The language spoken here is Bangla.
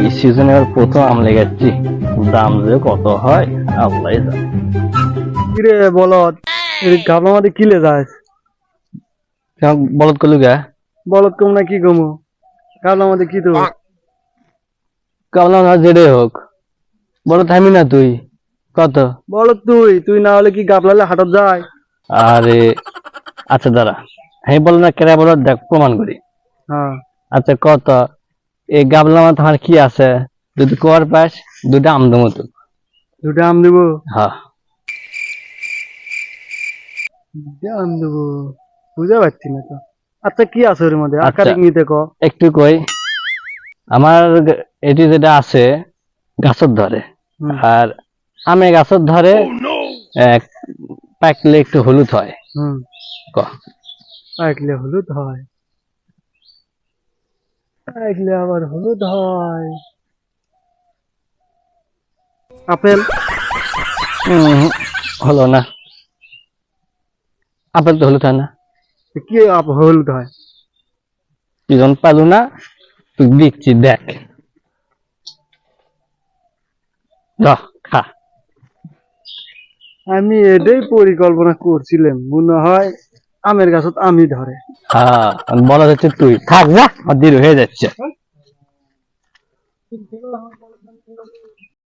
এই সিজনে এবার প্রথম আম লেগেছি? দাম যে কত হয় আল্লাহ জানে। কিরে বলদ গাবলা মাঝে কিলে যাস বলদ করলু গা। বলদ কম না কি কমু? গাবলা মাঝে কি তো কামলা না জেডে হোক। বড় থামি না তুই? কত? বলদ তুই তুই না হলে কি গাবলালে হাটত যায়? আরে আচ্ছা দাঁড়া। আমি বল না কেরা বলো দেখ প্রমাণ করি। হ্যাঁ। আচ্ছা কত? এই গাবলা মাথা আমার কি আছে? যদি কর পাস দুটা আমদো মতো দুটো আম দেবো? হ্যাঁ। দুটো আম দেবো। বুঝতে পারছি না তো। আচ্ছা কি আছে ওর মধ্যে। আকারে নিতে ক একটু কই। আমার এটি যেটা আছে গাছের ধরে। আর আমে গাছের ধরে এক পাকলে একটু হলুদ হয়। হুম। ক। পাকলে হলুদ হয়। পাকলে আবার হলুদ হয়। আপেল? হলো না। আপেল তো হলুদ হয় না। কি আপ- হলুদ হয়? পালু না তুই দিচ্ছি দেখ। খা। আমি এটাই পরিকল্পনা করছিলাম। মনে হয় আমের গাছত আমি ধরে। হ্যাঁ বলা যাচ্ছে তুই। থাক যা দিল হয়ে যাচ্ছে। হ্যাঁ?